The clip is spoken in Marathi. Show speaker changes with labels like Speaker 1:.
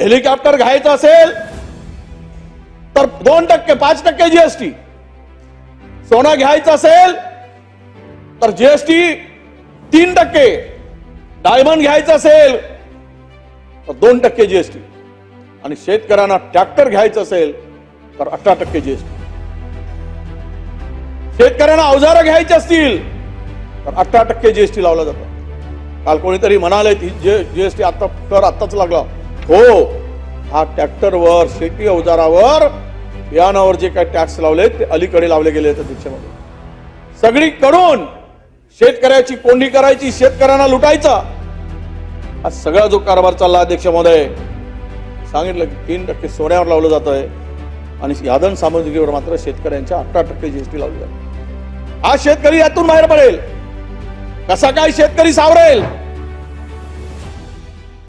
Speaker 1: हेलिकॉप्टर घ्यायचं असेल तर दोन टक्के पाच टक्के जीएसटी सोनं घ्यायचं असेल तर जीएसटी तीन टक्के. डायमंड घ्यायचं असेल तर दोन टक्के जीएसटी आणि शेतकऱ्यांना ट्रॅक्टर घ्यायचं असेल तर अठरा टक्के जीएसटी शेतकऱ्यांना अवजारं घ्यायची असतील तर अठरा टक्के जीएसटी लावला जातो. काल कोणीतरी म्हणाले जीएसटी आता कर आत्ताच लागला. हो हा ट्रॅक्टरवर शेती अवजारावर यानावर जे काही टॅक्स लावले ते अलीकडे लावले गेले आहेत त्याच्यामध्ये. सगळीकडून शेतकऱ्याची कोंडी करायची शेतकऱ्यांना लुटायचा. हा सगळा जो कारभार चालला अध्यक्ष महोदय सांगितलं की तीन टक्के सोन्यावर लावलं जात आहे आणि यादन सामग्रीवर मात्र शेतकऱ्यांच्या अठरा टक्के जीएसटी लावली जाते हा शेतकरी यातून बाहेर पडेल. कसा काय शेतकरी सावरेल?